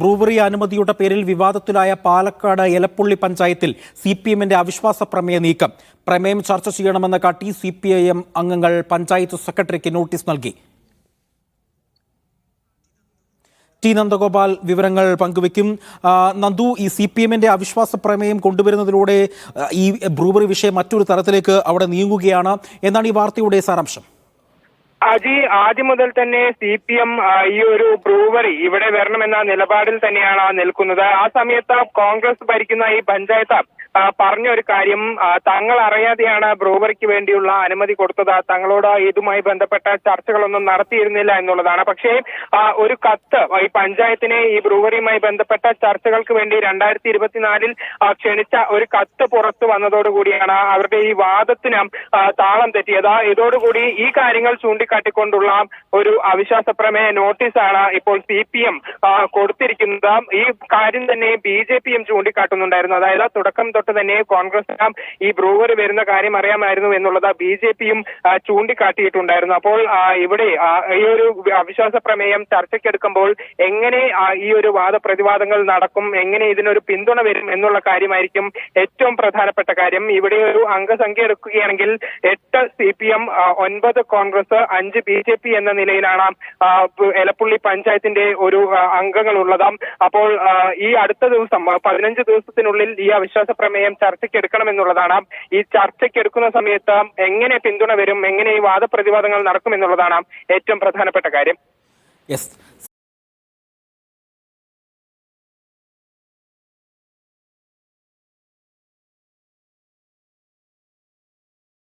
Brewery അനുമതിയുടെ പേരിൽ വിവാദത്തിലായ പാലക്കാട് എലപ്പുള്ളി പഞ്ചായത്തിൽ C P എമ്മിന്റെ അവിശ്വാസ പ്രമേയ നീക്കം. പ്രമേയം ചർച്ച ചെയ്യണമെന്ന് കാട്ടി സി പി ഐ എം അംഗങ്ങൾ പഞ്ചായത്ത് സെക്രട്ടറിക്ക് നോട്ടീസ് നൽകി. ടി നന്ദഗോപാൽ വിവരങ്ങൾ പങ്കുവെക്കും നന്ദു ഈ സി പി എമ്മിന്റെ അവിശ്വാസ പ്രമേയം കൊണ്ടുവരുന്നതിലൂടെ ഈ ബ്രൂവറി വിഷയം മറ്റൊരു തരത്തിലേക്ക് അവിടെ നീങ്ങുകയാണ്. എന്നാണ് ഈ വാർത്തയുടെ സാരാംശം? അജി ആദ്യം മുതൽ തന്നെ സി പി എം ഈ ഒരു ബ്രൂവറി ഇവിടെ വരണമെന്ന നിലപാടിൽ തന്നെയാണ് നിൽക്കുന്നത്. ആ സമയത്ത് കോൺഗ്രസ് ഭരിക്കുന്ന ഈ പഞ്ചായത്ത് പറഞ്ഞ ഒരു കാര്യം തങ്ങൾ അറിയാതെയാണ് ബ്രൂവറിക്ക് വേണ്ടിയുള്ള അനുമതി കൊടുത്തത്. തങ്ങളോട് ഇതുമായി ബന്ധപ്പെട്ട ചർച്ചകളൊന്നും നടത്തിയിരുന്നില്ല എന്നുള്ളതാണ്. പക്ഷേ ഒരു കത്ത് ഈ പഞ്ചായത്തിനെ ഈ ബ്രൂവറിയുമായി ബന്ധപ്പെട്ട ചർച്ചകൾക്ക് വേണ്ടി രണ്ടായിരത്തി ഇരുപത്തിനാലിൽ ക്ഷണിച്ച ഒരു കത്ത് പുറത്തു വന്നതോടുകൂടിയാണ് അവരുടെ ഈ വാദത്തിന് താളം തെറ്റിയത്. ഇതോടുകൂടി ഈ കാര്യങ്ങൾ ചൂണ്ടിക്കാട്ടിക്കൊണ്ടുള്ള ഒരു അവിശ്വാസ പ്രമേയ നോട്ടീസാണ് ഇപ്പോൾ സി പി എം കൊടുത്തിരിക്കുന്നത്. ഈ കാര്യം തന്നെ ബി ജെ പിയും ചൂണ്ടിക്കാട്ടുന്നുണ്ടായിരുന്നു. അതായത് തുടക്കം തൊട്ട് തന്നെ കോൺഗ്രസ് ഈ ബ്രൂവറി വരുന്ന കാര്യം അറിയാമായിരുന്നു എന്നുള്ളത് ബി ജെ പിയും ചൂണ്ടിക്കാട്ടിയിട്ടുണ്ടായിരുന്നു. അപ്പോൾ ഇവിടെ ഈ ഒരു അവിശ്വാസ പ്രമേയം ചർച്ചയ്ക്കെടുക്കുമ്പോൾ എങ്ങനെ ഈ ഒരു വാദപ്രതിവാദങ്ങൾ നടക്കും എങ്ങനെ ഇതിനൊരു പിന്തുണ വരും എന്നുള്ള കാര്യമായിരിക്കും ഏറ്റവും പ്രധാനപ്പെട്ട കാര്യം. ഇവിടെ ഒരു അംഗസംഖ്യ എടുക്കുകയാണെങ്കിൽ എട്ട് സി പി എം ഒൻപത് കോൺഗ്രസ് അഞ്ച് ബി ജെ പി എന്ന നിലയിലാണ് എലപ്പുള്ളി പഞ്ചായത്തിന്റെ ഒരു അംഗങ്ങൾ ഉള്ളതാം അപ്പോൾ ഈ അടുത്ത ദിവസം പതിനഞ്ച് ദിവസത്തിനുള്ളിൽ ഈ അവിശ്വാസ പ്രമേയം ചർച്ചയ്ക്ക് എടുക്കണമെന്നുള്ളതാണ് ഈ ചർച്ചയ്ക്ക് എടുക്കുന്ന സമയത്ത് എങ്ങനെ പിന്തുണ വരും എങ്ങനെ ഈ വാദപ്രതിവാദങ്ങൾ നടക്കും എന്നുള്ളതാണ് ഏറ്റവും പ്രധാനപ്പെട്ട കാര്യം.